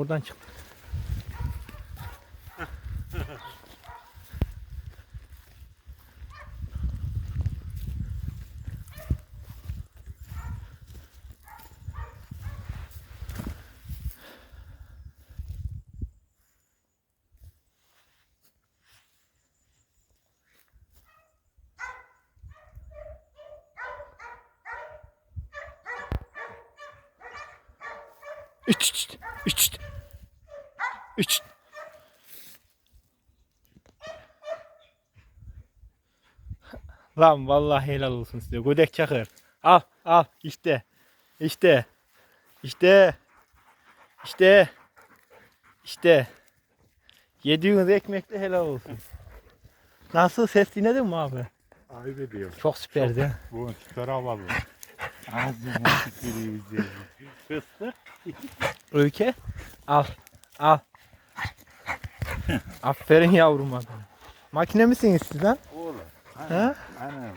Oradan çık. Üç, üç, üç, üç. Lan vallahi helal olsun size. Gödek çakır. Al, al. işte, işte, işte, işte, işte. Yediğiniz ekmekle helal olsun. Nasıl ses dinledin mi abi? Ayıp ediyor. Çok süperdi. Bu süper havalı. Ağzına tükürüyor. Fıstık. Öykü. Al. Al. Aferin yavrum adam. Makine misiniz siz? Oğlum. Anam, He? anam, anam.